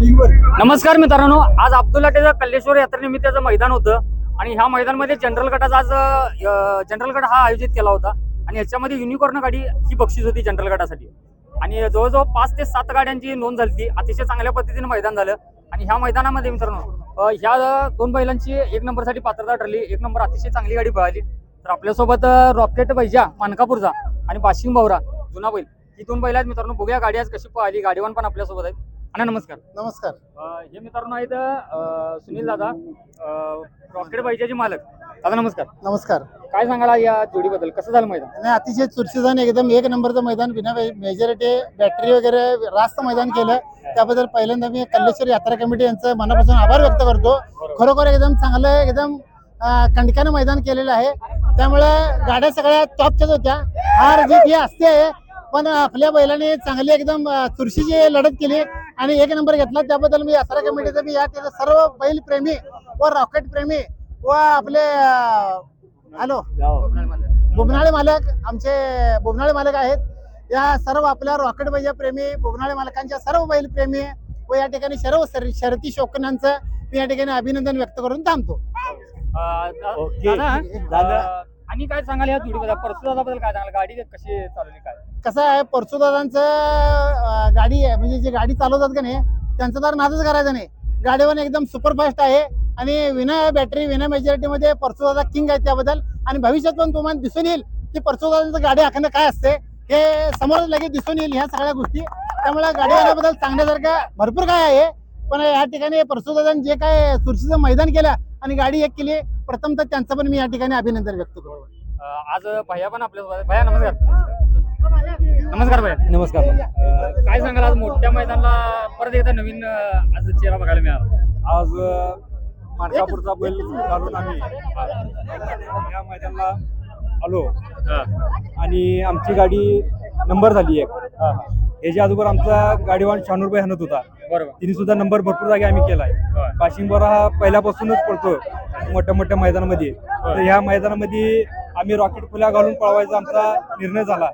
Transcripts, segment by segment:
नमस्कार मित्रांनो आज अब्दुल्ला टेजा कल्लेश्वर यात्रेनिमित्ताचं मैदान होतं आणि ह्या मैदानमध्ये जनरल गटाचा आज जनरल गट हा आयोजित केला होता आणि याच्यामध्ये युनिकॉर्न गाडी ही बक्षीस होती जनरल गटासाठी. आणि जवळजवळ पाच ते सात गाड्यांची नोंद झाली होती. अतिशय चांगल्या पद्धतीने मैदान झालं. आणि ह्या मैदानामध्ये मित्रांनो ह्या दोन बैलांची एक नंबरसाठी पात्रता ठरली. एक नंबर अतिशय चांगली गाडी पळाली. तर आपल्यासोबत रॉकेट बैजा मानकापूरचा आणि बाशिंग भावरा जुना बैल. ही दोन बैल आहेत मित्रांनो. बघूया गाडी आज कशी पळाली. गाडीवान पण आपल्यासोबत आहेत. आणि नमस्कार. नमस्कार. अ, हे मित्रांनो आहेत अ, सुनील दादा अ, रॉकेट बाईजाचे मालक. दादा नमस्कार. नमस्कार. काय सांगाल या जोडीबद्दल? कसं झालं मैदान? आणि अतिशय चुरशीदान एकदम एक नंबरचं मैदान बिना मेजॉरिटी बॅटरी वगैरे रास्त मैदान केलं. त्याबद्दल पहिल्यांदा मी कल्लेश्वर यात्रा कमिटी यांचं मनापासून आभार व्यक्त करतो. खरोखर एकदम चांगलं एकदम अं, खंडकानं मैदान केलेलं आहे. त्यामुळे गाड्या सगळ्या टॉपच्याच होत्या. हार जीत ही असते पण आपल्या बैलाने चांगली एकदम अं, चुरशीची लढत केली. आणि एक नंबर घेतला त्याबद्दल मी यात्रा कमिटीचं मी या ठिकाणी सर्व बैल प्रेमी व रॉकेट प्रेमी व आपले हॅलो. बुबनाळे मालक आमचे बुबनाळे मालक आहेत. या सर्व आपल्या रॉकेट बैजा प्रेमी बुबनाळे मालकांच्या सर्व बैल प्रेमी व या ठिकाणी सर्व शर- शर्यती शौकीनांचं मी या ठिकाणी अभिनंदन व्यक्त करून थांबतो. आणि काय सांगाल या जोडीबद्दल परसू दादाबद्दल काय सांगाल गाडी कशी चालवली काय? कसं आहे परसुदादांचं गाडी आहे. म्हणजे जे गाडी चालवतात का नाही त्यांचं तर नादच करायचं नाही. गाडीवर एकदम सुपरफास्ट आहे आणि विना बॅटरी विना मेजॉरिटी मध्ये किंग आहे त्याबद्दल. आणि भविष्यात पण तुम्हाला दिसून येईल की परसुदादांचं गाडी आखणं काय असते. हे समोर लगेच दिसून येईल ह्या सगळ्या गोष्टी. त्यामुळे गाडीवाल्याबद्दल सांगण्यासारखं भरपूर काय आहे. पण या ठिकाणी परसुदादांनी जे काय सुरशीचं मैदान केलं आणि गाडी एक केली प्रथमतः त्यांचं पण मी या ठिकाणी अभिनंदन व्यक्त करतो आज भैया पण आपल्यासोबत आहेत. भैया नमस्कार. नमस्कार भैया. नमस्कार. अ, काय सांगाल आज मोठ्या मैदानाला परत एकदा नवीन अ, आज चेहरा बघायला मिळाला? आज अ, मानकापूरचा बैल घालून आम्ही या मैदानाला आलो. आणि आमची गाडी नंबर झाली एक. याच्या अगोदर आमचा गाडीवान शानूरबाई हनत होता बरोबर. तिने सुद्धा नंबर भरपूर जागी आम्ही केलाय. पाशिंग बोरा हा पहिल्यापासूनच पडतो मोठ्या मोठ्या मैदानामध्ये. तर ह्या मैदानामध्ये आम्ही रॉकेट फुल्या घालून पळवायचा आमचा निर्णय झाला.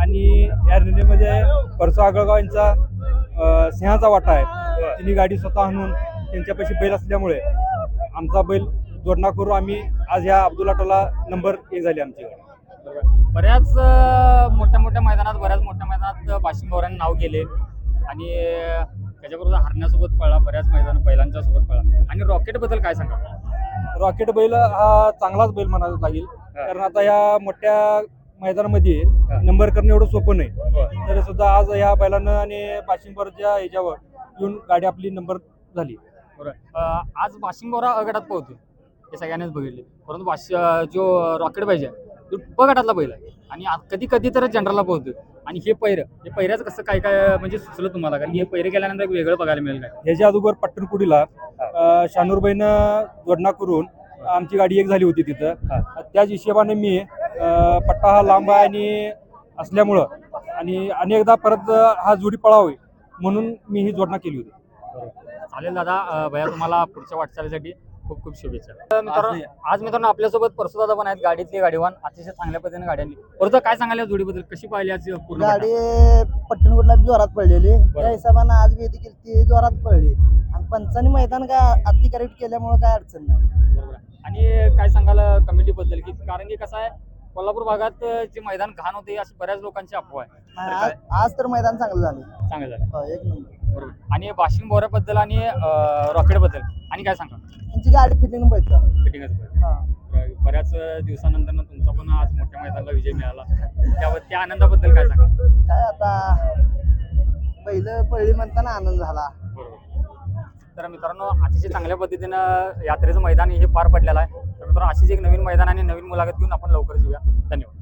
आणि या निर्णयामध्ये परसो आगळगाव यांचा सिंहाचा वाटा आहे. तिने गाडी स्वतः आणून त्यांच्यापाशी बैल असल्यामुळे आमचा बैल जोडणा करून आम्ही आज ह्या अब्दुल अटोला नंबर एक झाली आमची बऱ्याच मोठ्या मोठ्या मैदानात बऱ्याच मोठ्या मैदानात बाशिंग गौऱ्यांनी नाव केले आणि त्याच्याबरोबर हरण्यासोबत पळला बऱ्याच मैदान बैलांच्या सोबत पळला आणि रॉकेटबद्दल काय सांगा रॉकेट बैल हा चांगलाच बैल म्हणायला लागेल. कारण आता या मोठ्या मैदानामध्ये नंबर करणं एवढं सोपं नाही. तरी सुद्धा आज या बैलानं आणि बाशिंगपूरच्या ह्याच्यावर येऊन गाडी आपली नंबर झाली. आज बाशिंग गौरा अगटात पोहतो हे सगळ्यांनीच बघितले. परंतु बाश जो रॉकेट पाहिजे तो ब गटातला बैल आहे. आणि कधी कधी तर जनरलला पोहतो आणि हे पैर हे पैऱ्याचं कसं काय काय म्हणजे सुचलं तुम्हाला? कारण हे पैरे केल्यानंतर एक वेगळं बघायला मिळेल काय? ह्याच्या अगोदर पट्टणकुडीला शानूरबाईनं जोडणा करून आमची गाडी एक झाली होती तिथं. त्याच हिशोबाने मी पट्टा हा लांब आहे आणि असल्यामुळं आणि अनेकदा परत हा जोडी पळावी म्हणून मी ही जोडणा केली होती. चालेल दादा भैया तुम्हाला पुढच्या वाटचालीसाठी खूप खूप शुभेच्छा. तर मित्रांनो आज मित्रांनो आपल्यासोबत परसुदादा पण आहेत गाडीतले गाडीवान अतिशय चांगल्या पद्धतीने गाड्यांनी परत काय सांगायला या जोडीबद्दल? कशी पाहिली आज पूर्ण गाडी पट्टणकोटला जोरात पडलेली त्या हिशोबानं आज बी केली ती जोरात पडली आणि पंचानी मैदान काय अति करेक्ट केल्यामुळे काय अडचण नाही. बरोबर. आणि काय सांगाल कमिटी बद्दल की कारण की कसं आहे कोल्हापूर भागात जे मैदान घाण होते अशी बऱ्याच लोकांची अफवा आहे. आज तर मैदान चांगलं झालं. चांगलं झालं. हो, एक नंबर. बरोबर. आणि बाशिंग बोऱ्याबद्दल आणि रॉकेटबद्दल आणि काय सांगा त्यांची गाडी फिटिंग पाहिजे फिटिंगच हा. बऱ्याच दिवसानंतर तुमचा पण आज मोठ्या मैदानाला विजय मिळाला. त्यावर त्या आनंदाबद्दल काय सांगा काय आता पहिलं पहिली म्हणताना आनंद झाला. तर मित्रांनो अतिशय चांगल्या पद्धतीनं यात्रेचं मैदान हे पार पडलेलं आहे. तर मित्रांनो अशीच एक नवीन मैदान आणि नवीन मुलाखत घेऊन आपण लवकरच येऊया. धन्यवाद.